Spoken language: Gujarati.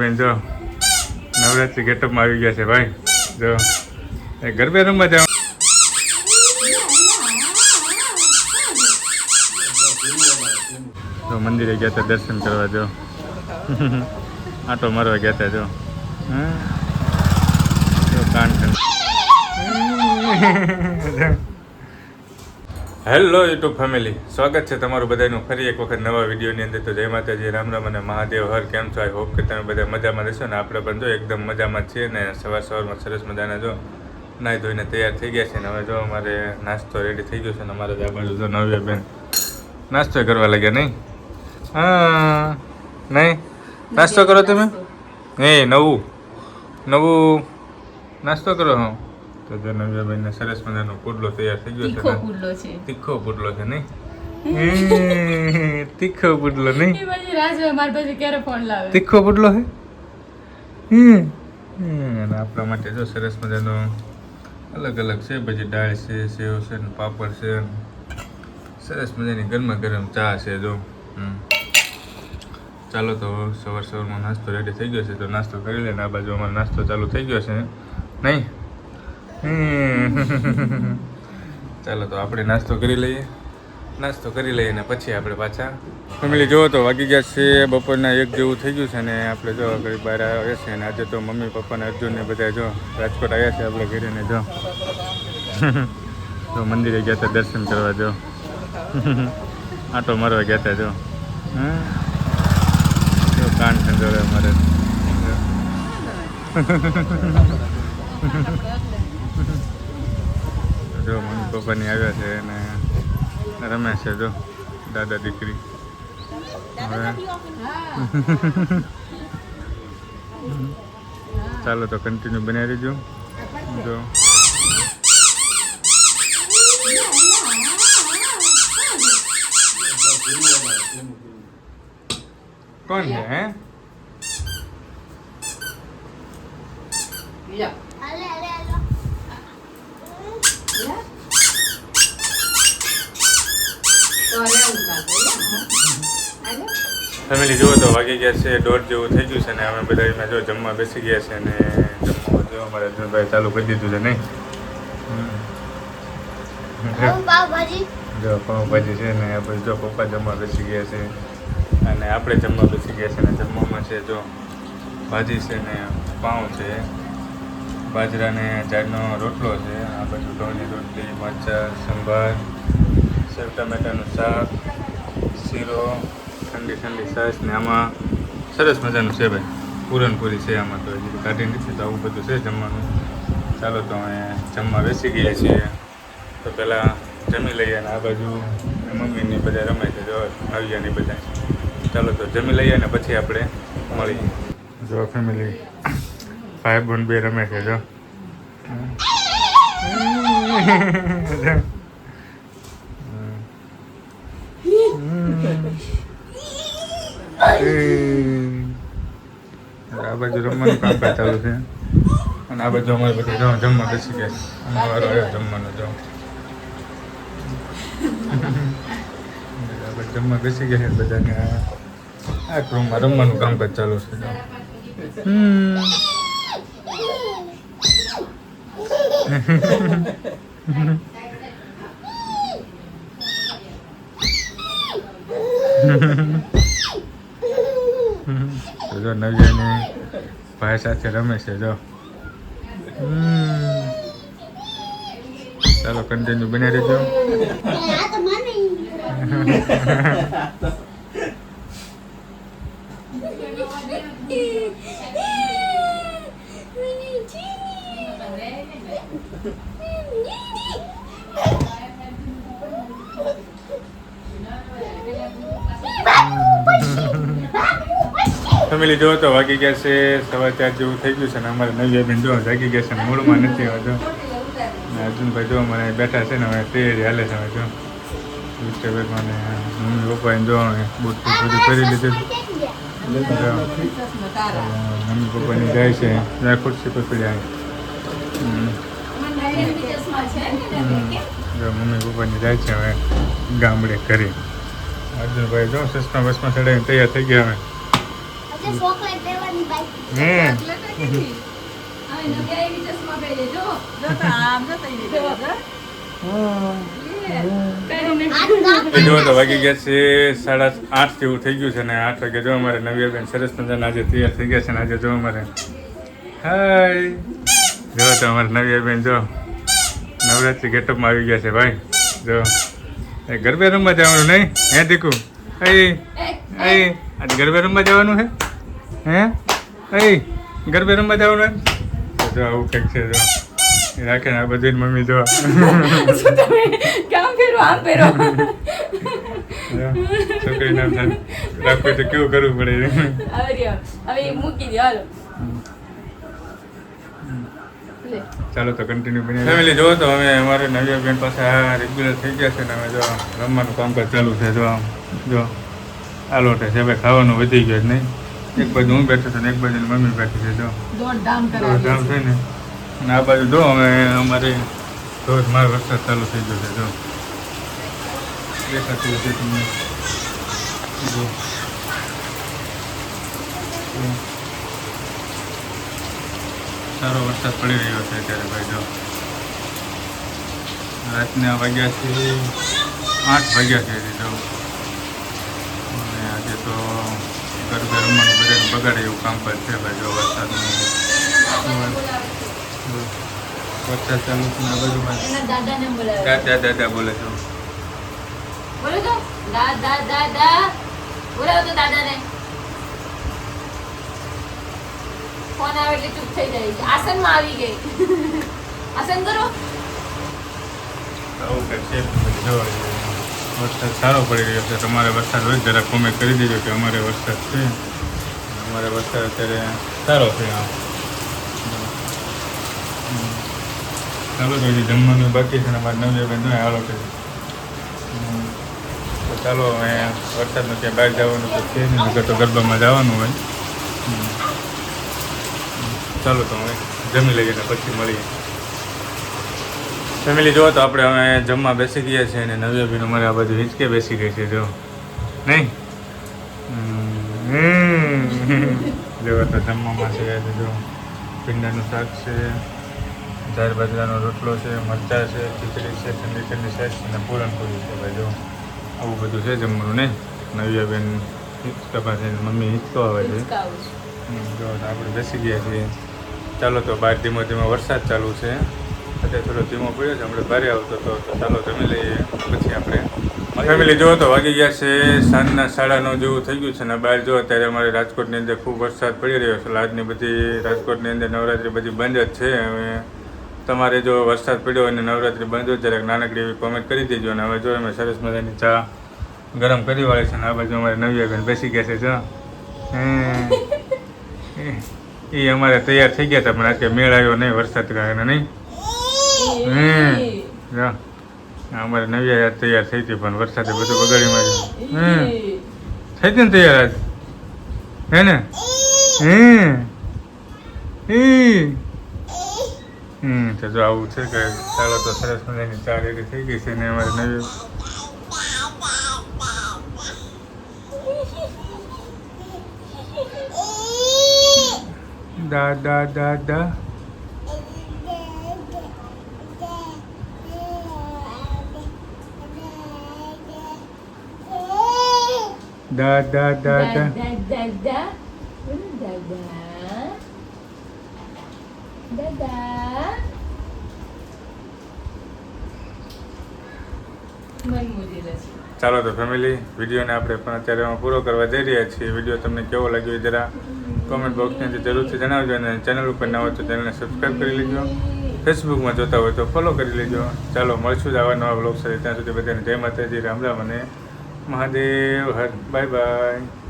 બેન જો નવરાત્રી ગેટઅપમાં આવી ગયા છે ભાઈ. જો, એ ગરબે રમવા જાવ તો મંદિરે ગયા હતા દર્શન કરવા, જો. આટો મારવા ગયા હતા, જો. કાન કાન હેલો યુટ્યુબ ફેમિલી સ્વાગત છે તમારું બધાનું. ફરી એક વખત નવા વિડીયોની અંદર તો જય માતાજી રામ રામ અને મહાદેવ. હર કેમ છો? આઈ હોપ કે તમે બધા મજામાં રહેશો ને આપણે પણ જો એકદમ મજામાં છીએ ને સવાર સવારમાં સરસ મજાના જો નાહી ધોઈને તૈયાર થઈ ગયા છે ને હવે જો અમારે નાસ્તો રેડી થઈ ગયો છે ને અમારે ત્યાં બાજુ જો નવ્યા બેન નાસ્તો કરવા લાગ્યા નહીં? હા નહીં? નાસ્તો કરો તમે? એ નવું. નવું નાસ્તો કરો હું. તો જો નવ્યાબેનને સરસ મજાનો પુડલો તૈયાર થઈ ગયો છે પુડલો છે. તીખો પુડલો છે નહીં? તીખો પુડલો નહીં? તીખો પુડલો હે? હમ. આપણા માટે જો સરસ મજાનો અલગ અલગ છે પછી દાળ છે સેવ છે ને પાપડ છે સરસ મજાની ગરમા ગરમ ચા છે જો. ચાલો તો સવાર સવારમાં નાસ્તો રેડી થઈ ગયો છે તો નાસ્તો કરી લે ને આ બાજુ અમારો નાસ્તો ચાલુ થઈ ગયો છે. નહીં. ચાલો તો આપણે નાસ્તો કરી લઈએ. નાસ્તો કરી લઈએ ને પછી આપણે પાછા. ફેમિલી, જુઓ તો વાગી ગયા છે, બપોરના એક જેવું થઈ ગયું છે ને આપણે જો આગળ બહાર આવ્યા છે ને આજે તો મમ્મી પપ્પાને અર્જુનને બધા જો રાજકોટ આવ્યા છે આપણે ઘરે ને જો. તો મંદિરે ગયા હતા દર્શન કરવા જો. આટો મારવા ગયા હતા જો. હા કાન ખંજોળે અમારે. જો મમ્મી પપ્પાની આવ્યા છે અને રમે છે, જો દાદા દીકરી. હવે ચાલો તો કન્ટિન્યુ બનાવી દેજો. જો. કોણ છે, હે? ફેમિલી જુઓ તો વાગી ગયા છે દોઢ જેવું થઈ ગયું છે ને અમે બધા એમાં જો જમવા બેસી ગયા છે ને જમવા જો અમારે અર્જુનભાઈ ચાલુ કરી દીધું છે નહીં? જો પાઉંભાજી છે ને આપણે જો પપ્પા જમવા બેસી ગયા છે અને આપણે જમવા બેસી ગયા છે ને જમવામાં છે જો ભાજી છે ને પાઉં છે બાજરાને ઝાડનો રોટલો છે આ બાજુ ઢોળની રોટલી મરચાં સંભાર સેવ ટમેટાનું શાક, શીરો, ઠંડી ઠંડી છાશ ને આમાં સરસ મજાનું છે ભાઈ. પૂરણપૂરી છે આમાં તો હજી કાઢી નથી, તો આવું બધું છે જમવાનું. ચાલો તો અમે જમવા બેસી ગયા છીએ. તો પહેલાં જમી લઈએ અને આ બાજુ મમ્મીની બધા રમે છે જો આવ્યાની બધા. ચાલો તો જમી લઈએ અને પછી આપણે મળીએ. જો ફેમિલી ભાઈ બોન બે રમે છે, જો. આ બાજુ રમવાનું કામકાજ ચાલુ છે. અને આ બાજુ અમારે બધું જો જમવા બેસી ગયા અને વારો આવ્યો જમવાનો જો જમવા બેસી ગયા છે બધાને. આ આ રૂમમાં રમવાનું કામકાજ ચાલુ છે. હમ તો જો નવ્યાની ભાઈ સાથે રમે છે જો. ચાલો કન્ટિન્યુ બની રહેજો. આ લીધો હતો વાગી ગયા છે, સવા ચાર જેવું થઈ ગયું છે ને અમારે નવી બેન જો જાગી ગયા છે મૂળમાં નથી જો. ને અર્જુનભાઈ જો અમારે બેઠા છે ને હવે તૈયારી હાલે છે હવે જો. વિસ્ટેબેગમાં ને મમ્મી, પપ્પાએ જોવાનું બુટ બધું કરી લીધું. મમ્મી પપ્પાની જાય છે ત્યાં ખુરશી પર. હમ. મમ્મી પપ્પાની જાય છે હવે ગામડે ઘરે. અર્જુનભાઈ જો સસમા બસમાં ચડાવીને તૈયાર થઈ ગયા હવે. ચોકલેટ લેવાની બાઈક જો. તો વાગી ગયા છે સાડા આઠ જેવું થઈ ગયું છે ને આઠ વાગે જો અમારે નવી બેન સરસ મજાના આજે તૈયાર થઈ ગયા છે ને આજે જો અમારે. હાય. જો તો અમારે નવી બેન જો નવરાત્રી ગેટઅપમાં આવી ગયા છે ભાઈ. જો. એ ગરબે રમવા જવાનું નહીં? હે દીકુ? અહીં એ આજે ગરબે રમવા જવાનું છે હે? એ ગરબે રમવા જવાનું? જો આવું કંઈક છે જો. રાખે ને આ બધી મમ્મી જો. શું તમે કામ ફેરો આમ ફેરો છોકરી નામ થાય રાખવું તો કેવું કરવું પડે? હવે મૂકી દે હાલો. ચાલો તો કન્ટિન્યુ બની ફેમિલી જો તો અમે અમારે નવી બેન પાસે આ રેગ્યુલર થઈ ગયા છે ને અમે જો રમવાનું કામકાજ ચાલુ છે જો આમ જો. આ લોટે છે ભાઈ ખાવાનું વધી ગયું જ નહીં? એક બાજુ હું બેઠો છું ને એક બાજુ મમ્મી બેઠી છે જો. દોડધામ છે. ને. અને આ બાજુ જો અમે અમારે ધોધમાર વરસાદ ચાલુ થઈ ગયો છે જો. દેખાતું હશે તમને. જો. સારો વરસાદ પડી રહ્યો છે અત્યારે ભાઈ જો. રાતના વાગ્યા છે આઠ વાગ્યા છે જો. અને આજે તો ગરબે રમવાનું બધાને બગાડે એવું કામકાજ ભાઈ જો વરસાદનું. વરસાદ ચાલુ છે ને આ બોલાવે દાદા દાદા બોલે છે. બોલો તો. દાદા દાદા બોલાવો તો દાદાને. ફોન આવે એટલે ચૂપ થઈ જાય છે. આસનમાં આવી ગઈ. આસન કરો. આવું કંઈક છે જો વરસાદ સારો પડી રહ્યો છે. તમારે વરસાદ હોય જરા કોમેન્ટ કરી દેજો કે અમારે વરસાદ છે. અમારે વરસાદ અત્યારે સારો છે આમ. ચાલો તો હજી જમવાનું બાકી છે ને અમારે નવ વાગે જોઈએ હાલો કે તો ચાલો હવે વરસાદનું ત્યાં બહાર જવાનું તો છે નહીં, નકર તો ગરબામાં જવાનું હોય. ચાલો તો હવે જમી લઈએ ને પછી મળીએ. ફેમિલી જો તો આપણે હવે જમવા બેસી ગયા છે અને નવી અભિનો મારે આ બાજુ હિંચકે બેસી ગઈ છે જો નહીં. જો તો જમવામાં છે જો ભીંડાનું શાક છે ચાર બાજરાનો રોટલો છે મરચાં છે ખીચડી છે ઠંડી ઠંડી શાક અને પૂરણપૂરી છે ભાઈ જો આવું બધું છે જમવાનું નહીં? નવી બેન હિંચકા પાસે મમ્મી હિંચકો આવે છે. જો તો આપણે બેસી ગયા છીએ. ચાલો તો બહાર ધીમો ધીમો વરસાદ ચાલુ છે. અત્યારે થોડો ધીમો પડ્યો છે આપણે ભારે આવતો હતો, તો ચાલો જમી લઈએ, પછી આપણે. ફેમિલી જુઓ તો વાગી ગયા છે, સાંજના સાડા નવ જેવું થઈ ગયું છે ને બહાર જો અત્યારે અમારે રાજકોટની અંદર ખૂબ વરસાદ પડી રહ્યો છે આજની બધી રાજકોટની અંદર નવરાત્રી બધી બંધ જ છે, હવે તમારે જો વરસાદ પડ્યો અને નવરાત્રી બંધ હોય, જરાક નાનકડી એવી કોમેન્ટ કરી દેજો, અને હવે જો અમે સરસ મજાની ચા ગરમ કરી વાળી છે ને આ બાજુ અમારે નવી આગળ બેસી ગયા છે, જો. એ અમારે તૈયાર થઈ ગયા હતા, પણ આજે મેળ આવ્યો નહીં વરસાદ કારણે, નહીં? હમ. અમારે નવી યાદ તૈયાર થઈ હતી પણ વરસાદે બધું બગાડી માર્યું હમ. થઈ હતી ને તૈયાર આજ? હે ને? હમ. હમ. તો જો આવું છે કે ચાલો તો સરસ મજાની ચા રેડી થઈ ગઈ છે ને અમારે નવી દા દા da da da. Da da da. Da da. Da da. મન ચાલો તો ફેમિલી વિડીયોને આપણે પણ અત્યારે એમાં પૂરો કરવા જઈ રહ્યા છીએ વીડિયો તમને કેવો લાગ્યો જરા કોમેન્ટ બોક્સની અંદર જરૂરથી જણાવજો અને ચેનલ ઉપર ના હોય તો ચેનલને સબસ્ક્રાઈબ કરી લેજો ફેસબુકમાં જોતા હોય તો ફોલો કરી લેજો ચાલો મળશું જ આવા નવા બ્લોગ સાથે ત્યાં સુધી બધાને જય માતાજી રામ રામ અને મહાદેવ હર બાય બાય.